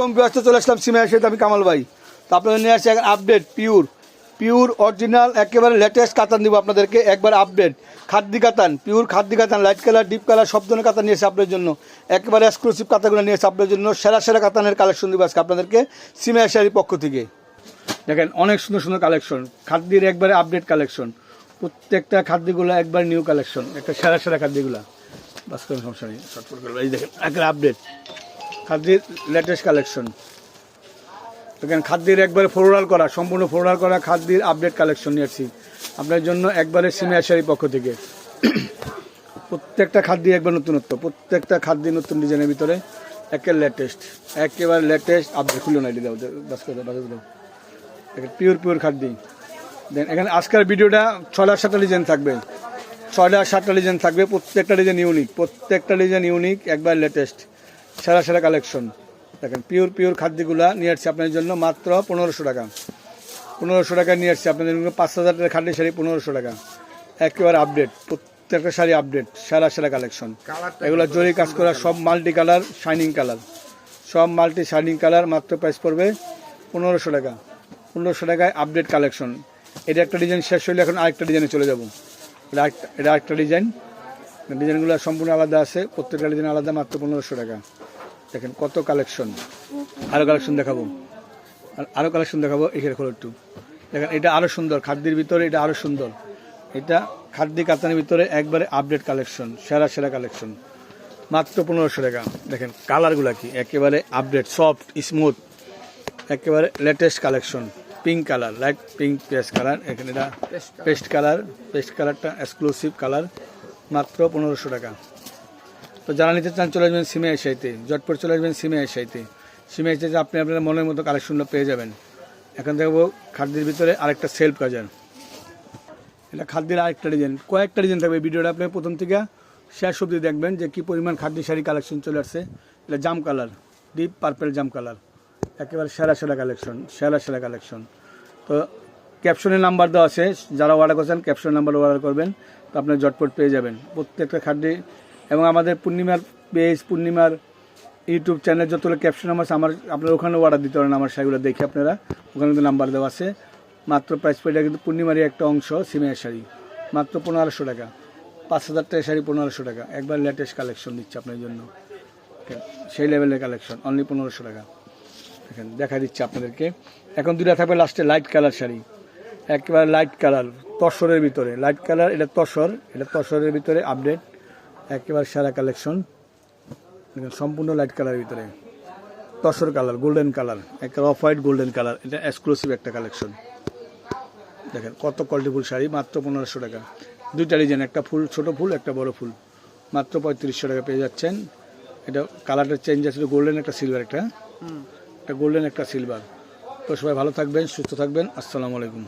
কম ব্যস্ত চলে আসলাম সিমে এসে, আমি কামাল ভাই। তো আপনাদের নিয়ে আসছি আপডেট পিওর পিওর অরিজিনাল একেবারে লেটেস্ট কাতান দিব আপনাদেরকে। একবার আপডেট খাদ্যি কাতান পিওর খাদ্যি কাতান লাইট কালার ডিপ কালার সব ধরনের কাতান নিয়েছে আপনাদের জন্য। একেবারে এক্সক্লুসিভ কাতানগুলো নিয়েছে আপনাদের জন্য সেরা সেরা কাতানের কালেকশন দিব আজকে আপনাদেরকে সিমে এশারির পক্ষ থেকে। দেখেন, অনেক সুন্দর সুন্দর কালেকশন খাদ্যের একবারে আপডেট কালেকশন প্রত্যেকটা খাদ্যগুলো একবার নিউ কালেকশন একটা সেরা সেরা খাদ্যগুলো। বাস করেন সমস্যা নেই শর্টফট করে দেখেন, একবার আপডেট খাদ্যের লেটেস্ট কালেকশন দেখেন, খাদ্যের একবারে ফ্লোরাল করা, সম্পূর্ণ ফ্লোরাল করা খাদ্যের আপডেট কালেকশন নিয়ে আসছি আপনার জন্য একবারে সিমিয়াশারি পক্ষ থেকে। প্রত্যেকটা খাদ্যই একবার নতুনত্ব, প্রত্যেকটা খাদ্যই নতুন ডিজাইনের ভিতরে একের লেটেস্ট একেবারে লেটেস্ট আপডেট খুলে দাও বাস পিওর পিওর খাদ্যই। দেন, এখানে আজকের ভিডিওটা ছয়টা সাতটা ডিজাইন থাকবে। ছয়টা সাতটা ডিজাইন থাকবে, প্রত্যেকটা ডিজাইন ইউনিক প্রত্যেকটা ডিজাইন ইউনিক একবার লেটেস্ট সেরা সেরা কালেকশন দেখেন পিওর পিওর খাদ্যগুলা নিয়ে আসছি আপনাদের জন্য মাত্র পনেরোশো টাকা। পনেরোশো টাকা নিয়ে আসছি আপনাদের জন্য পাঁচ হাজার টাকা খাদ্য শাড়ি পনেরোশো টাকা। একেবারে আপডেট প্রত্যেকটা শাড়ি আপডেট সেরা সেরা কালেকশন এগুলো জরি কাজ করা সব মাল্টি কালার শাইনিং কালার সব মাল্টি শাইনিং কালার মাত্র প্রাইস পড়বে পনেরোশো টাকা। পনেরোশো টাকায় আপডেট কালেকশন এটা একটা ডিজাইন শেষ হলে এখন আরেকটা ডিজাইনে চলে যাব। এটা আরেকটা ডিজাইন ডিজাইনগুলো সম্পূর্ণ আলাদা আছে প্রত্যেকটা ডিজাইন আলাদা মাত্র পনেরোশো টাকা। দেখেন কত কালেকশন। আরও কালেকশন দেখাবো। আর আরও কালেকশন দেখাবো এখানে খোলো একটু। দেখেন এটা আরও সুন্দর খাদ্যের ভিতরে এটা আরও সুন্দর। এটা খাদ্য কাতানের ভিতরে একবারে আপডেট কালেকশন সেরা সেরা কালেকশন। মাত্র পনেরোশো টাকা। দেখেন কালারগুলো কি? একেবারে আপডেট সফট স্মুথ একেবারে latest collection. Pink colour light pink paste colour এখানে এটা পেস্ট কালার পেস্ট কালারটা এক্সক্লুসিভ কালার মাত্র পনেরোশো টাকা। তো যারা নিতে চান চলে আসবেন সিমে এসাইতে জটপট চলে আসবেন সিমে এসাইতে সিমে এসে আপনি আপনার মনের মতো কালেকশনটা পেয়ে যাবেন। এখন দেখব খাদ্যের ভিতরে আরেকটা সেলফ কাজার এটা খাদ্যের আরেকটা ডিজাইন কয়েকটা ডিজাইন থাকবে। ভিডিওটা আপনি প্রথম থেকে শেষ অবধি দেখবেন যে কি পরিমাণ খাদ্য শাড়ি কালেকশন চলে আসছে। এটা জাম কালার। ডিপ পার্পেল জাম কালার। একেবারে সেরা সেরা কালেকশন সেরা সেরা কালেকশন তো ক্যাপশনের নাম্বার দেওয়া আছে। যারা অর্ডার করছেন ক্যাপশন নাম্বার অর্ডার করবেন। তো আপনার জটপট পেয়ে যাবেন। প্রত্যেকটা খাদ্যে এবং আমাদের পূর্ণিমার পেজ, পূর্ণিমার ইউটিউব চ্যানেল যতগুলো ক্যাপশন আমার আমার আপনারা ওখানে অর্ডার দিতে পারেন আমার শাড়িগুলো, দেখে আপনারা। ওখানে কিন্তু নাম্বার দেওয়া আছে। মাত্র প্রাইস পেটা কিন্তু পূর্ণিমারই একটা অংশ, সিমের শাড়ি। মাত্র পনেরোশো টাকা। পাঁচ হাজার টাকা শাড়ি পনেরোশো টাকা। একবার লেটেস্ট কালেকশন দিচ্ছে আপনার জন্য। সেই লেভেলের কালেকশন অনলি পনেরোশো টাকা। দেখেন, দেখা দিচ্ছে আপনাদেরকে। এখন দুটা থাকবে লাস্টে লাইট কালার শাড়ি। একেবারে লাইট কালার তসরের ভিতরে। লাইট কালার এটা তসর। এটা তসরের ভিতরে আপডেট একেবারে সারা কালেকশন। দেখেন সম্পূর্ণ লাইট কালারের ভিতরে। তসর কালার গোল্ডেন কালার একটা অফ হোয়াইট গোল্ডেন কালার এটা এক্সক্লুসিভ একটা কালেকশন দেখেন কত কোয়ালিটিফুল শাড়ি মাত্র পনেরোশো টাকা। দুইটা ডিজাইন একটা ফুল ছোট ফুল একটা বড় ফুল। মাত্র পঁয়ত্রিশশো টাকা পেয়ে যাচ্ছেন। এটা কালারটা চেঞ্জ আছে গোল্ডেন একটা সিলভার একটা। একটা গোল্ডেন একটা সিলভার তো সবাই ভালো থাকবেন সুস্থ থাকবেন। আসসালামু আলাইকুম।